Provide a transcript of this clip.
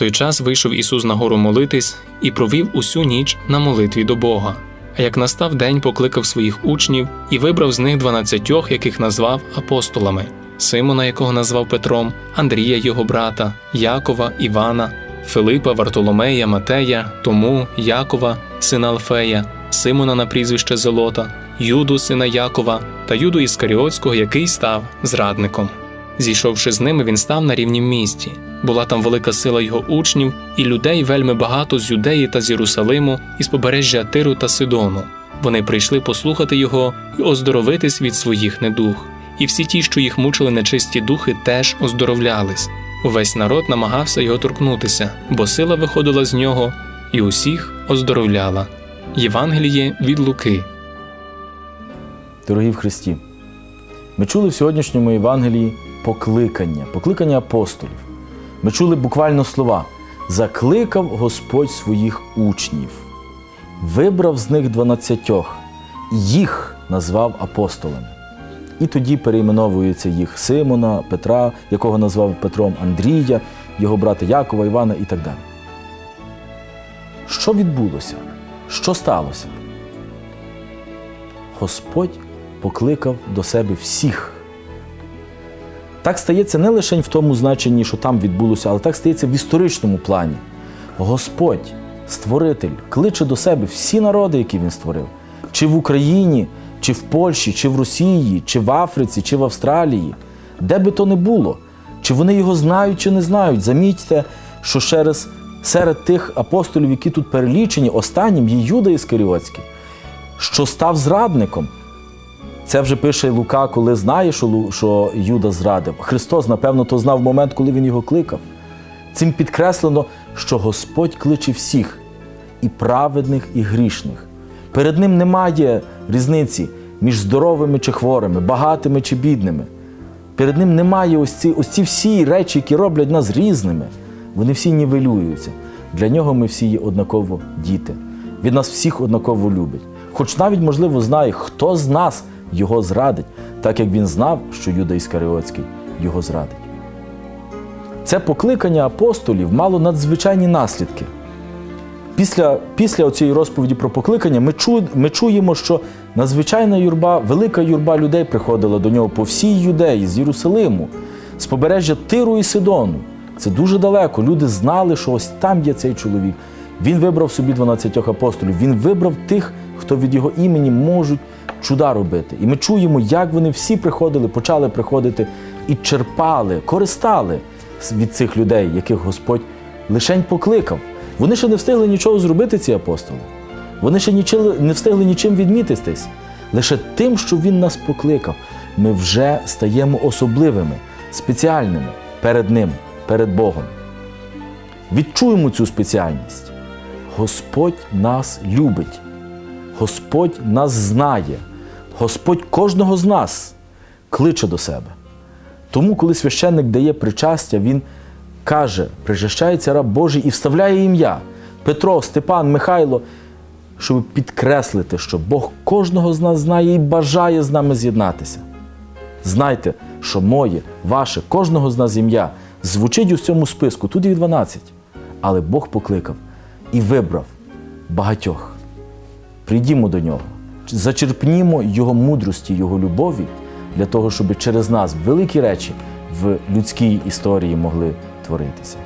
той час вийшов Ісус на гору молитись і провів усю ніч на молитві до Бога. А як настав день, покликав своїх учнів і вибрав з них дванадцятьох, яких назвав апостолами: Симона, якого назвав Петром, Андрія, його брата, Якова, Івана, Филипа, Вартоломея, Матея, Тому, Якова, сина Алфея, Симона на прізвище Зелота, Юду, сина Якова та Юду Іскаріотського, який став зрадником. Зійшовши з ними, він став на рівнім місті. Була там велика сила його учнів, і людей вельми багато з Юдеї та з Єрусалиму, із побережжя Тиру та Сидону. Вони прийшли послухати його і оздоровитись від своїх недуг. І всі ті, що їх мучили нечисті духи, теж оздоровлялись. Увесь народ намагався його торкнутися, бо сила виходила з нього і усіх оздоровляла. Євангеліє від Луки. Дорогі в Христі, ми чули в сьогоднішньому Євангелії покликання, покликання апостолів. Ми чули буквально слова: закликав Господь своїх учнів, вибрав з них дванадцятьох, їх назвав апостолами. І тоді перейменовується їх Симона, Петра, якого назвав Петром Андрія, його брата Якова, Івана і так далі. Що відбулося? Що сталося? Господь покликав до себе всіх. Так стається не лише в тому значенні, що там відбулося, але так стається в історичному плані. Господь, Створитель, кличе до себе всі народи, які він створив, чи в Україні, чи в Польщі, чи в Росії, чи в Африці, чи в Австралії, де би то не було, чи вони його знають, чи не знають. Замітьте, що через серед тих апостолів, які тут перелічені, останнім є Юда Іскаріотський, що став зрадником. Це вже пише Лука, коли знає, що, що Юда зрадив. Христос, напевно, то знав момент, коли він його кликав. Цим підкреслено, що Господь кличе всіх і праведних, і грішних. Перед ним немає різниці між здоровими чи хворими, багатими чи бідними. Перед ним немає ось ці, ось ці всі речі, які роблять нас різними. Вони всі нівелюються. Для нього ми всі є однаково діти. Він нас всіх однаково любить. Хоч навіть, можливо, знає, хто з нас його зрадить, так як він знав, що Юда Іскаріотський його зрадить. Це покликання апостолів мало надзвичайні наслідки. Після, після цієї розповіді про покликання ми, чу, ми чуємо, що надзвичайна юрба, велика юрба людей приходила до нього по всій юдеї, з Єрусалиму, з побережжя Тиру і Сидону. Це дуже далеко. Люди знали, що ось там є цей чоловік. Він вибрав собі 12 апостолів. Він вибрав тих, хто від його імені можуть чуда робити. І ми чуємо, як вони всі приходили, почали приходити і черпали, користали від цих людей, яких Господь лишень покликав. Вони ще не встигли нічого зробити, ці апостоли. Вони ще не встигли нічим відмітитись. Лише тим, що Він нас покликав, ми вже стаємо особливими, спеціальними перед Ним, перед Богом. Відчуємо цю спеціальність. Господь нас любить, Господь нас знає, Господь кожного з нас кличе до себе. Тому, коли священник дає причастя, він каже, причащається раб Божий і вставляє ім'я Петро, Степан, Михайло, щоб підкреслити, що Бог кожного з нас знає і бажає з нами з'єднатися. Знайте, що моє, ваше, кожного з нас ім'я звучить у цьому списку, тут їх 12. Але Бог покликав і вибрав багатьох. Прийдімо до нього, зачерпнімо Його мудрості, Його любові для того, щоб через нас великі речі в людській історії могли творитися.